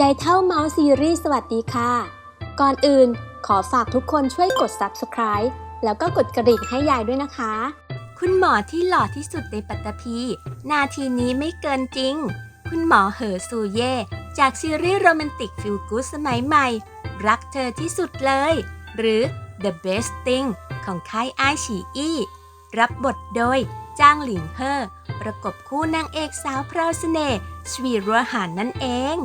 ยายเท่าเมาส์ซีรีส์สวัสดีค่ะ ก่อนอื่นขอฝากทุกคนช่วยกด subscribe แล้วก็กดกระดิ่งให้ยายด้วยนะคะ คุณหมอที่หล่อที่สุดในปัตตภีนาทีนี้ไม่เกินจริง คุณหมอเหอซูเย่จากซีรีส์โรแมนติกฟิลกูสมัยใหม่ รักเธอที่สุดเลย หรือ The Best Thing ของค่ายอ้ายฉีอี้รับบทโดยจ้างหลิงเฮอประกบคู่นางเอกสาวพราวเสน่ห์ชวีรัวหานนั่นเอง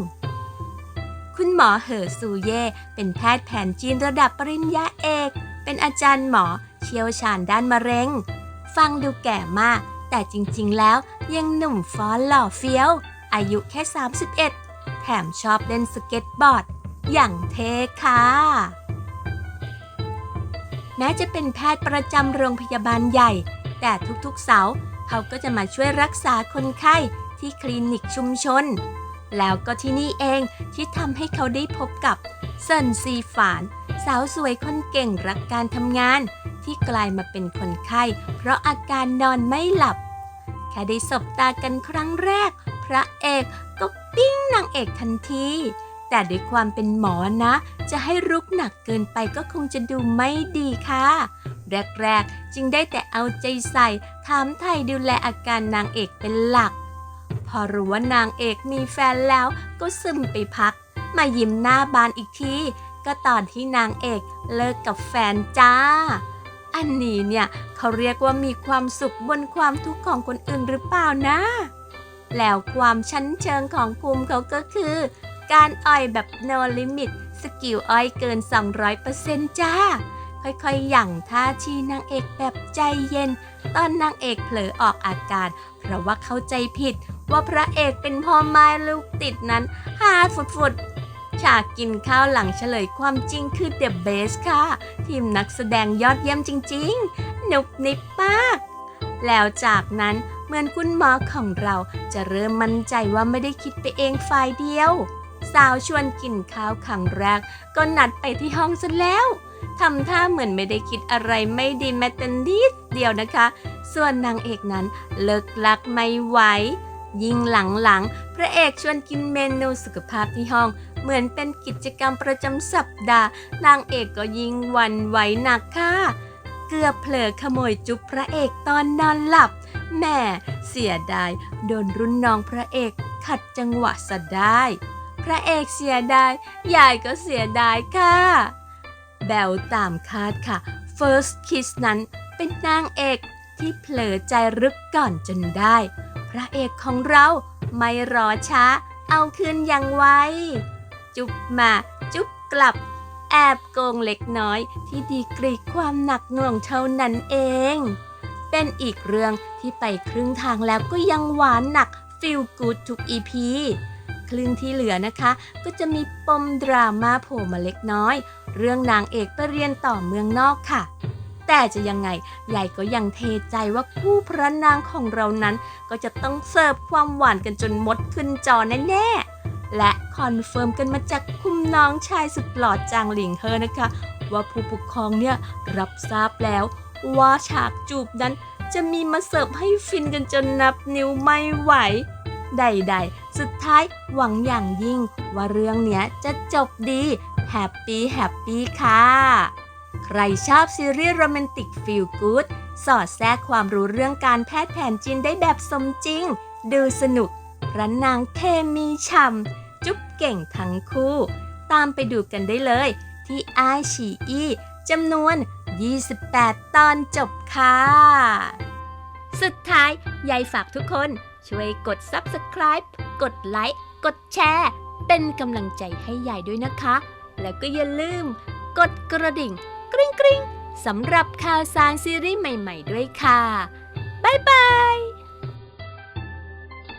คุณหมอเหอซูเย่เป็นแพทย์แผนจีนระดับปริญญาเอก เป็นอาจารย์หมอเชี่ยวชาญด้านมะเร็ง ฟังดูแก่มาก แต่จริงๆ แล้วยังหนุ่มฟ้อนหล่อเฟี้ยว อายุแค่ 31 แถมชอบเล่นสเก็ตบอร์ด อย่างเท่ค่ะแม้จะเป็นแพทย์ประจำโรงพยาบาลใหญ่ แต่ทุกๆเสาร์เขาก็จะมาช่วยรักษาคนไข้ที่คลินิกชุมชน แล้วก็ที่นี่เองที่ทำให้เขาได้พบกับเซินซีฝาน สาวสวยคนเก่งรักการทำงาน ที่กลายมาเป็นคนไข้ เพราะอาการนอนไม่หลับ แค่ได้สบตากันครั้งแรก พระเอกก็ปิ้งนางเอกทันทีแต่ด้วยความเป็นหมอนะ จะให้รุกหนักเกินไปก็คงจะดูไม่ดีค่ะ แรก ๆ จึงได้แต่เอาใจใส่ ถามไทยดูแลอาการนางเอกเป็นหลัก พอรู้ว่านางเอกมีแฟนแล้วก็ซึมไปพัก มายิ้มหน้าบานอีกทีก็ตอนที่นางเอกเลิกกับแฟนจ้า อันนี้เนี่ยเขาเรียกว่ามีความสุขบนความทุกข์ของคนอื่นหรือเปล่านะ แล้วความชั้นเชิงของภูมิเขาก็คือ การอ่อยแบบ no limit สกิลอ้อยเกิน 200%จ้า ค่อยๆ หยั่งท่าทีนางเอกแบบใจเย็น ตอนนางเอกเผลอออกอาการ เพราะว่าเข้าใจผิด ว่าพระเอกเป็นพ่อไม้ลูกติดนั้นหาฟุดๆฉากกินข้าวหลังเฉลยความจริงคือ The Best ค่ะ ทีมนักแสดงยอดเยี่ยมจริงๆ นุบนิบมาก แล้วจากนั้นเหมือนคุณหมอของเราจะเริ่มมั่นใจว่าไม่ได้คิดไปเองฝ่ายเดียว สาวชวนกินข้าวครั้งแรก ก็นัดไปที่ห้องซะแล้ว ทำท่าเหมือนไม่ได้คิดอะไรไม่ดีแม้แต่นิดเดียวนะคะ ส่วนนางเอกนั้นเลิกลักไม่ไหวยิ่งหลังๆ พระเอกชวนกินเมนูสุขภาพที่ห้อง เหมือนเป็นกิจกรรมประจำสัปดาห์ นางเอกก็ยิ่งวันไหวหนักค่ะ เกือบเผลอขโมยจุ๊บพระเอกตอนนอนหลับแหม่เสียดายโดนรุ่นน้องพระเอกขัดจังหวะซะได้ พระเอกเสียดายยายก็เสียดายค่ะ แบวตามคาดค่ะ First Kiss นั้นเป็นนางเอกที่เผลอใจรึกก่อนจนได้ พระเอกของเราไม่รอช้า เอาคืนอย่างไว จุ๊บมา จุ๊บกลับ แอบโกงเล็กน้อยที่ดีกรีความหนักหน่วงเท่านั้นเอง เป็นอีกเรื่องที่ไปครึ่งทางแล้วก็ยังหวานหนักฟิลกูดทุกอีพีครึ่งที่เหลือนะคะ ก็จะมีปมดราม่าโผล่มาเล็กน้อย เรื่องนางเอกไปเรียนต่อเมืองนอกค่ะ แต่จะยังไงใหญ่ก็ยังเทใจว่าคู่พระนางของเรานั้น ก็จะต้องเสิร์ฟความหวานกันจนมดขึ้นจอแน่ๆ และคอนเฟิร์มกันมาจากคุมน้องชายสุดหล่อจางหลิงเฮอนะคะ ว่าผู้ปกครองเนี่ยรับทราบแล้ว ว่าฉากจูบนั้นจะมีมาเสิร์ฟให้ฟินกันจนนับนิ้วไม่ไหว ใดๆ สุดท้ายหวังอย่างยิ่งว่าเรื่องเนี้ยจะจบดี แฮปปี้แฮปปี้ค่ะ ใครชอบซีรีส์โรแมนติกฟิลกู๊ดสอดแทรกความรู้เรื่องการแพทย์แผนจีนได้แบบสมจริง ดูสนุกพระนางเคมีฉ่ำจุ๊บเก่งทั้งคู่ ตามไปดูกันได้เลย ที่ไอชีอีจำนวน 28 ตอนจบค่ะ สุดท้ายยายฝากทุกคนช่วยกด Subscribe กดไลค์ กดแชร์ เป็นกำลังใจให้ยายด้วยนะคะ แล้วก็อย่าลืม กดกระดิ่ง กริ๊งกริ๊งสำหรับข่าวสารซีรีส์ใหม่ ๆ ด้วยค่ะ บ๊ายบาย